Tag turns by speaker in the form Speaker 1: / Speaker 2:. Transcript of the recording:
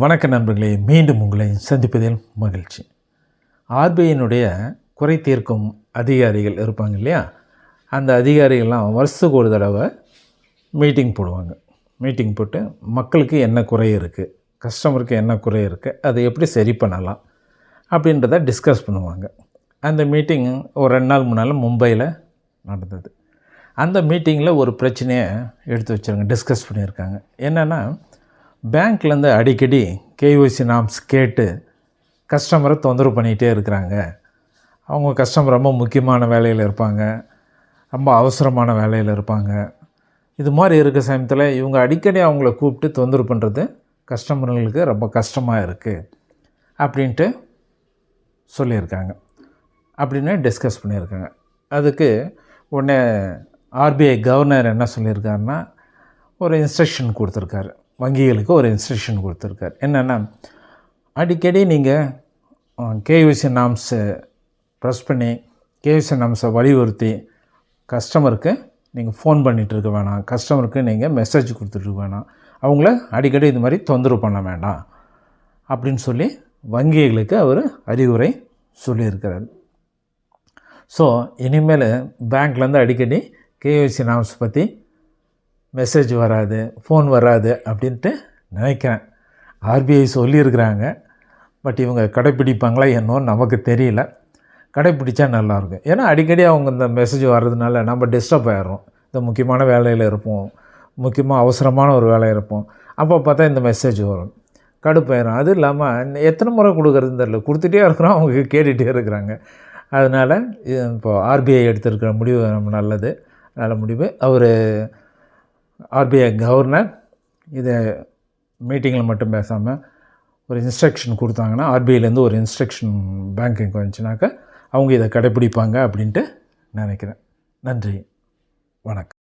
Speaker 1: வணக்க நண்பர்களே மீண்டும் உங்களை சந்திப்பதில் மகிழ்ச்சி. ஆர்பிஐனுடைய குறை தீர்க்கும் அதிகாரிகள் இருப்பாங்க இல்லையா? அந்த அதிகாரிகள்லாம் வருஷத்துக்கு ஒரு தடவை மீட்டிங் போடுவாங்க. மீட்டிங் போட்டு மக்களுக்கு என்ன குறை இருக்குது கஸ்டமருக்கு என்ன குறை இருக்குது அதை எப்படி சரி பண்ணலாம் அப்படின்றத டிஸ்கஸ் பண்ணுவாங்க. அந்த மீட்டிங் ஒரு ரெண்டு நாள் முன்னால் மும்பையில் நடந்தது. அந்த மீட்டிங்கில் ஒரு பிரச்சனையை எடுத்து வச்சுருங்க டிஸ்கஸ் பண்ணியிருக்காங்க. என்னென்னா பேங்க்லேருந்து அடிக்கடி கேஒய்சி நாம்ஸ் கேட்டு கஸ்டமரை தொந்தரவு பண்ணிகிட்டே இருக்கிறாங்க. அவங்க கஸ்டமர் ரொம்ப முக்கியமான வேலையில் இருப்பாங்க. ரொம்ப அவசரமான வேலையில் இருப்பாங்க. இது மாதிரி இருக்க சமயத்தில் இவங்க அடிக்கடி அவங்கள கூப்பிட்டு தொந்தரவு பண்ணுறது கஸ்டமர்களுக்கு ரொம்ப கஷ்டமாக இருக்குது அப்படின்ட்டு சொல்லியிருக்காங்க. அப்படின்னு டிஸ்கஸ் பண்ணியிருக்காங்க. அதுக்கு உடனே ஆர்பிஐ கவர்னர் என்ன சொல்லியிருக்காருன்னா ஒரு இன்ஸ்ட்ரக்ஷன் கொடுத்துருக்காரு. வங்கிகளுக்கு ஒரு இன்ஸ்ட்ரக்ஷன் கொடுத்துருக்காரு. என்னென்னா அடிக்கடி நீங்கள் கேவிசி நாம்ஸை ப்ரெஸ் பண்ணி கேவிசி நாம்ஸை வலியுறுத்தி கஸ்டமருக்கு நீங்கள் ஃபோன் பண்ணிகிட்டு இருக்க வேணாம். கஸ்டமருக்கு நீங்கள் மெசேஜ் கொடுத்துட்டு வேணாம். அவங்கள அடிக்கடி இது மாதிரி தொந்தரவு பண்ண வேண்டாம் அப்படின்னு சொல்லி வங்கிகளுக்கு அவர் அறிவுரை சொல்லியிருக்கிறார். ஸோ இனிமேல் பேங்க்லேருந்து அடிக்கடி கேஒய்சி நாம்ஸ் பற்றி மெசேஜ் வராது ஃபோன் வராது அப்படின்ட்டு நினைக்கிறேன். ஆர்பிஐ சொல்லியிருக்கிறாங்க. பட் இவங்க கடைப்பிடிப்பாங்களா என்னோ நமக்கு தெரியல. கடைப்பிடிச்சா நல்லாயிருக்கும். ஏன்னா அடிக்கடி அவங்க இந்த மெசேஜ் வர்றதுனால நம்ம டிஸ்டர்ப் ஆகிடுறோம் இந்த முக்கியமான வேலையில் இருப்போம். முக்கியமாக அவசரமான ஒரு வேலை இருப்போம். அப்போ பார்த்தா இந்த மெசேஜ் வரும். கடுப்பாயிரும். அது இல்லாமல் எத்தனை முறை கொடுக்குறதுன்னு தெரில கொடுத்துட்டே இருக்கிறோம். அவங்க கேட்டுகிட்டே இருக்கிறாங்க. அதனால் இப்போ ஆர்பிஐ எடுத்திருக்கிற முடிவு நம்ம நல்லது. நல்ல முடிவு. அவர் ஆர்பிஐ கவர்னர் இதை மீட்டிங்கில் மட்டும் பேசாமல் ஒரு இன்ஸ்ட்ரக்ஷன் கொடுத்தாங்கன்னா ஆர்பிஐலேருந்து ஒரு இன்ஸ்ட்ரக்ஷன் பேங்க்குக்கு வந்துச்சுனாக்கா அவங்க இதை கடைப்பிடிப்பாங்க அப்படின்ட்டு நினைக்கிறேன். நன்றி. வணக்கம்.